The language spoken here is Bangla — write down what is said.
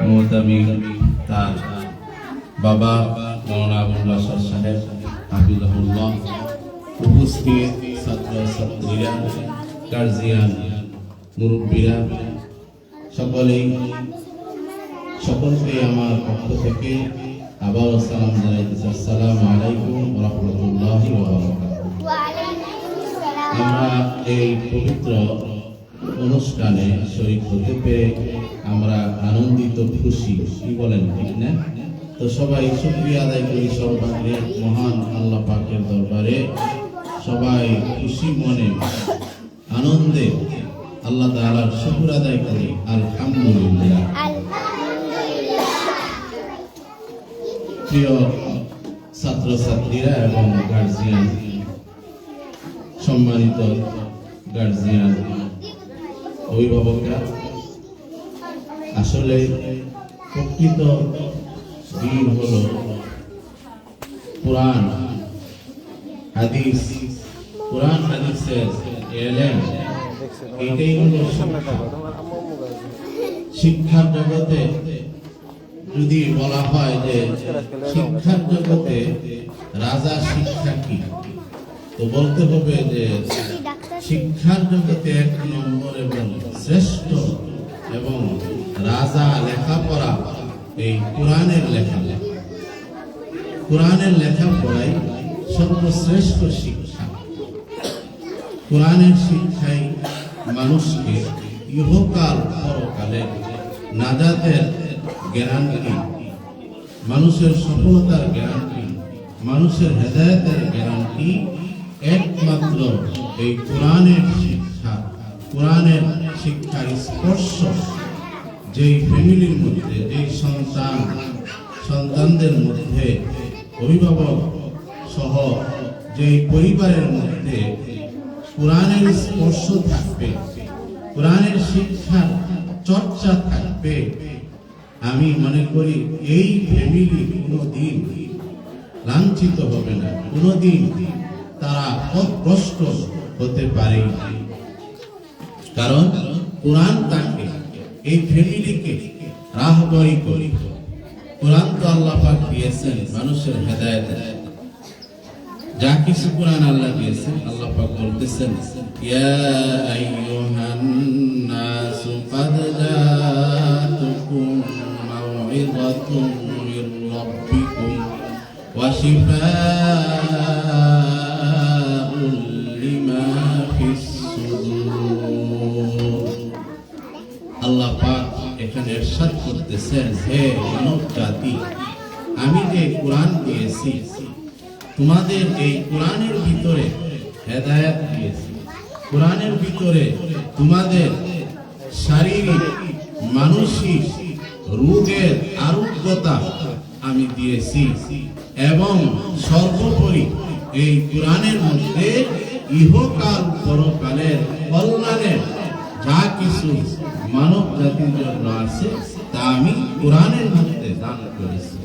মোহতামিম তার বাবা মৌলানা আবুল বাসার সাহেব হাফিজাহুল্লাহ উপস্থিত ছাত্র ছাত্রীরা গার্জিয়ান মুরব্বীরা সকলেই সকলকে আমার পক্ষ থেকে আবার সালাম জানাইতেছি আসসালামু আলাইকুম রহমতুল্লাহ আমরা এই পবিত্র অনুষ্ঠানে শরীর হতে পেরে আমরা আনন্দিত, খুশি। কি বলেন, ঠিক না? তো সবাই শুক্রিয়া আদায় করি সর্বাগ্রে মহান আল্লাহ পাকের দরবারে সবাই খুশি মনে, আনন্দে আল্লাহ তাআলার শুকর আদায় করি। আলহামদুলিল্লাহ। প্রিয় ছাত্রছাত্রীরা এবং গার্জিয়ান সম্মানিত গার্জিয়ান অভিভাবকরা, আসলে প্রকৃত দিন হলো কোরআন, হাদিস কোরআন, হাদিসের এলেম, এটাই হলো শিক্ষা। শিক্ষার জগতে যদি বলা হয় যে শিক্ষার জগতে রাজা শিক্ষা কি, তো বলতে হবে যে শিক্ষার জগতে এক নম্বরে এবং রাজা লেখাপড়া এই কোরআনের লেখালেখা কোরআনের লেখাপড়াই সর্বশ্রেষ্ঠ শিক্ষা। কোরআনের শিক্ষাই মানুষকে ইহকাল পরকালে নাজাতের গ্যারান্টি। মানুষের সফলতার গ্যারান্টি, মানুষের হেদায়তের গ্যারান্টি একমাত্র এই কোরআনের শিক্ষা, কোরআনের শিক্ষার স্পর্শ। যেই ফ্যামিলির মধ্যে, যেই সন্তান, সন্তানদের মধ্যে অভিভাবক সহ যেই পরিবারের মধ্যে কোরআনের স্পর্শ থাকবে, কোরআনের শিক্ষার চর্চা থাকবে, আমি মনে করি এই ফ্যামিলি কোনোদিন লাঞ্ছিত হবে না, কোনোদিন তারা অগ্রস্ত হতে পারে কারণ কোরআন তাকে এই ফ্যামিলিকে রাহবরি করি কোরআন তো আল্লাহ পাক দিয়েছেন মানুষের হেদায়েত যা কিছু কোরআন আল্লাহ দিয়েছেন আল্লাহ পাক বলতেছেন ইয়া আইয়ুহান নাসু قد جاءتكم موعظة من ربكم وشفاء لما في الصدور করতেছেন আমি যে কোরআন দিয়েছি, তোমাদের এই কোরআনের ভিতরে হেদায়েত দিয়েছি। কোরআনের ভিতরে তোমাদের শারীরিক, মানসিক রোগের আরোগ্যতা আমি দিয়েছি এবং সর্বোপরি এই কোরআনের মধ্যে ইহকাল পরকালের কল্যাণের যা কিছু মানব জাতির জন্য আছে আমি কোরআনের মধ্যে দান করেছি